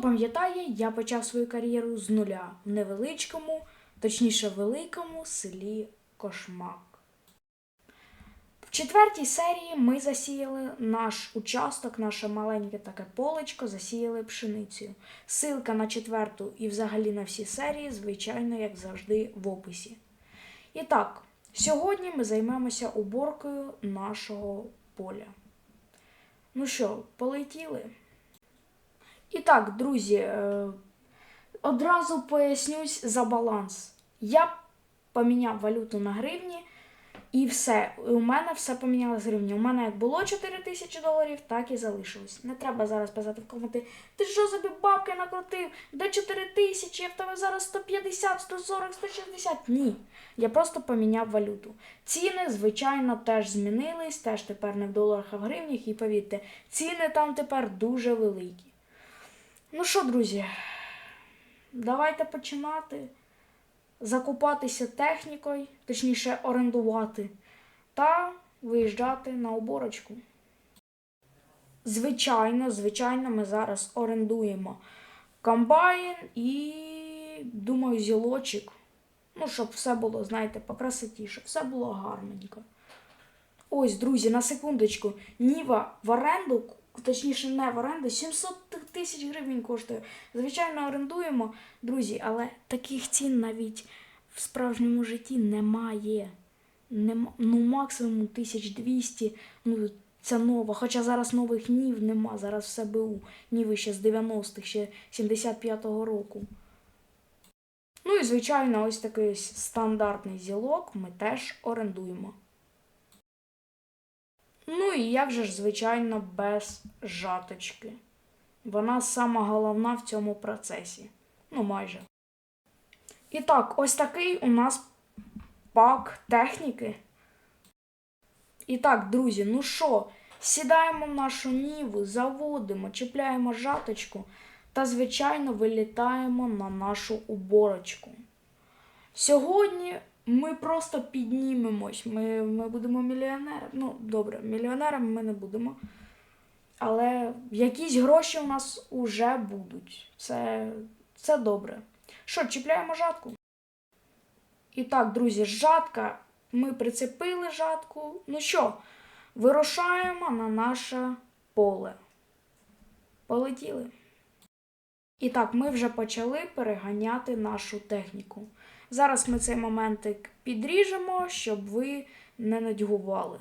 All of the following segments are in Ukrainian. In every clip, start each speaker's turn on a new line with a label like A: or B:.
A: Пам'ятає, я почав свою кар'єру з нуля в невеличкому, точніше великому селі Кошмак. В четвертій серії ми засіяли наш участок, наше маленьке таке полечко, засіяли пшеницею. Силка на четверту і взагалі на всі серії, звичайно, як завжди, в описі. І так, сьогодні ми займемося уборкою нашого поля. Ну що, полетіли? І так, друзі, е, одразу пояснюсь за баланс. Я поміняв валюту на гривні, і все. У мене все помінялось гривні. У мене як було 4 тисячі доларів, так і залишилось. Не треба зараз писати в коменти. Ти що собі бабки накрутив? Де 4 тисячі? Я в тебе зараз 150, 140, 160. Ні. Я просто поміняв валюту. Ціни, звичайно, теж змінились, теж тепер не в доларах, а в гривнях. І повірте, ціни там тепер дуже великі. Ну що, друзі, давайте починати закупатися технікою, точніше орендувати, та виїжджати на оборочку. Звичайно, звичайно, ми зараз орендуємо комбайн і, думаю, зілочок. Ну, щоб все було, знаєте, покрасотіше, все було гарненько. Ось, друзі, на секундочку. Ніва в оренду, точніше, не в оренду, 700 тисяч гривень коштує. Звичайно, орендуємо, друзі, але таких цін навіть в справжньому житті немає. Нема, ну, максимум 1200, ну, це нова. Хоча зараз нових нів нема, зараз все БУ. Ніви ще з 90-х, ще 75-го року. Ну і, звичайно, ось такий стандартний зілок ми теж орендуємо. Ну і як же ж, звичайно, без жаточки. Вона сама головна в цьому процесі. Ну, майже. І так, ось такий у нас пак техніки. І так, друзі, ну що, сідаємо в нашу ніву, заводимо, чіпляємо жаточку та, звичайно, вилітаємо на нашу уборочку. Сьогодні ми просто піднімемось. Ми, ми будемо мільйонерами. Ну, добре, мільйонерами ми не будемо. Але якісь гроші у нас уже будуть. Це, це добре. Що, чіпляємо жатку? І так, друзі, жатка. Ми прицепили жатку. Ну що, вирушаємо на наше поле. Полетіли. І так, ми вже почали переганяти нашу техніку. Зараз ми цей моментик підріжемо, щоб ви не надьгували.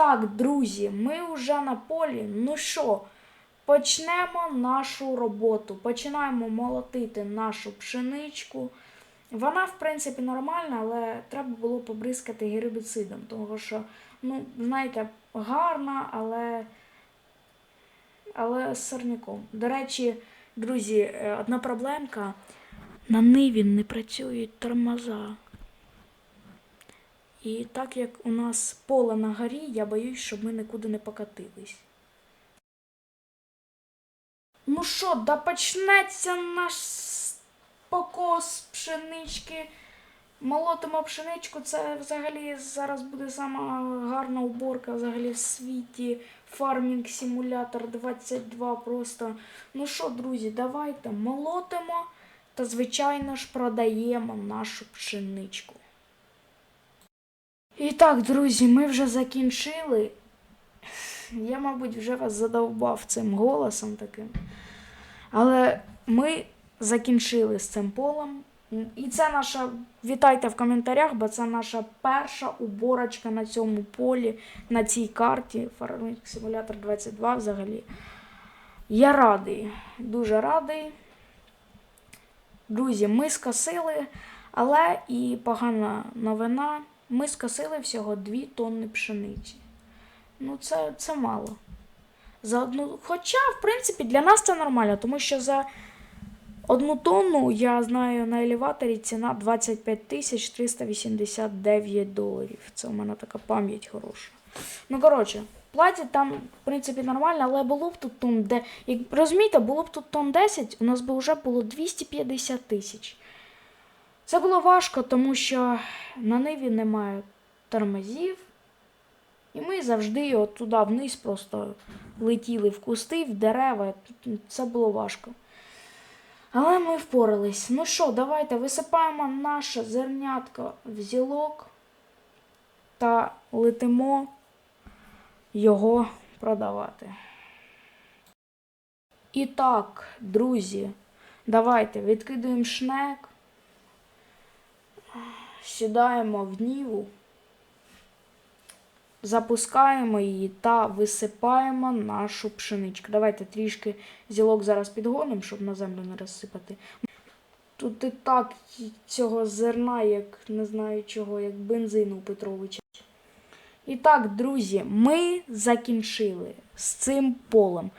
A: Так, друзі, ми вже на полі. Ну що, почнемо нашу роботу. Починаємо молотити нашу пшеничку. Вона, в принципі, нормальна, але треба було побризкати гербіцидом, тому що, ну, знаєте, гарна, але, але з сорняком. До речі, друзі, е, одна проблемка. На ниві не працюють тормоза. І так як у нас поле на горі, я боюсь, щоб ми нікуди не покатились. Ну що, да почнеться наш покос пшенички. Молотимо пшеничку, це взагалі зараз буде сама гарна уборка взагалі в світі. Фармінг симулятор 22 просто. Ну що, друзі, давайте молотимо та, звичайно ж, продаємо нашу пшеничку. І так, друзі, ми вже закінчили. Я, мабуть, вже вас задовбав цим голосом таким. Але ми закінчили з цим полем. І це наша. Вітайте в коментарях, бо це наша перша уборочка на цьому полі, на цій карті. Farming Simulator 22 взагалі. Я радий, дуже радий. Друзі, ми скосили, але і погана новина. Ми скосили всього 2 тонни пшениці. Ну, це, це мало. За одну... Хоча, в принципі, для нас це нормально, тому що за одну тонну, я знаю, на елеваторі ціна 25 тисяч 389 доларів. Це у мене така пам'ять хороша. Ну, коротше, платять там, в принципі, нормально, але було б тут тонн, де. Як розумієте, було б тут тонн 10, у нас би вже було 250 тисяч. Це було важко, тому що на ниві немає тормозів. І ми завжди от туди вниз просто летіли в кусти, в дерева. Це було важко. Але ми впорались. Ну що, давайте висипаємо наше зернятко в зілок та летимо його продавати. І так, друзі, давайте відкидуємо шнек, сідаємо в ніву, запускаємо її та висипаємо нашу пшеничку. Давайте трішки зілок зараз підгонимо, щоб на землю не розсипати. Тут і так цього зерна, як не знаю чого, як бензину у Петровича. І так, друзі, ми закінчили з цим полем.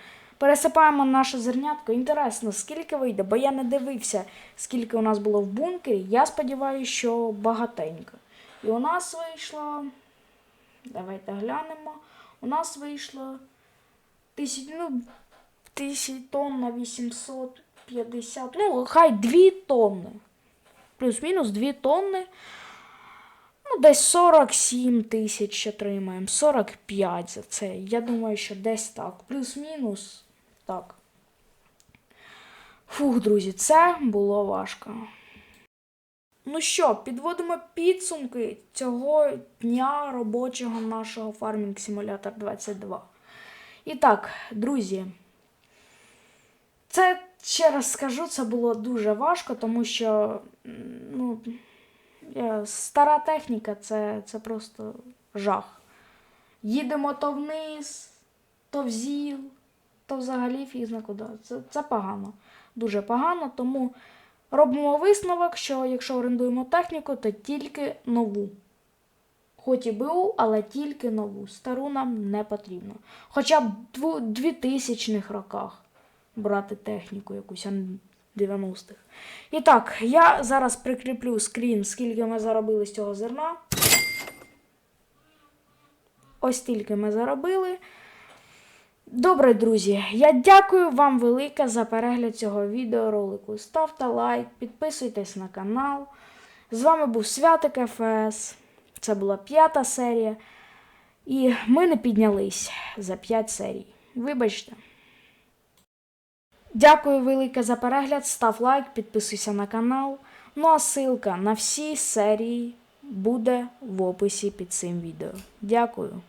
A: Пересипаємо наше зернятко. Інтересно, скільки вийде, бо я не дивився, скільки у нас було в бункері. Я сподіваюся, що багатенько. І у нас вийшло. Давайте глянемо. У нас вийшло тисяч, ну, тисяч тонн на 850. Ну, хай 2 тонни. Плюс-мінус 2 тонни. Ну, десь 47 тисяч отримаємо, 45 за це. Я думаю, що десь так. Плюс-мінус. Так. Фух, друзі, це було важко. Ну що, підводимо підсумки цього дня робочого нашого Farming Simulator 22. І так, друзі. Це ще раз скажу, це було дуже важко, тому що ну, стара техніка це, це просто жах. Їдемо то вниз, то в зіл, то взагалі фіг зна куди. Це, це погано. Дуже погано, тому робимо висновок, що якщо орендуємо техніку, то тільки нову. Хоч і БУ, але тільки нову. Стару нам не потрібно. Хоча б в 2000-х роках брати техніку якусь, а не 90-х. І так, я зараз прикріплю скрін, скільки ми заробили з цього зерна. Ось стільки ми заробили. Добре, друзі, я дякую вам велике за перегляд цього відеоролику. Ставте лайк, підписуйтесь на канал. З вами був Святик ФС. Це була п'ята серія. І ми не піднялись за 5 серій. Вибачте. Дякую велике за перегляд. Став лайк, підписуйся на канал. Ну а ссылка на всі серії буде в описі під цим відео. Дякую.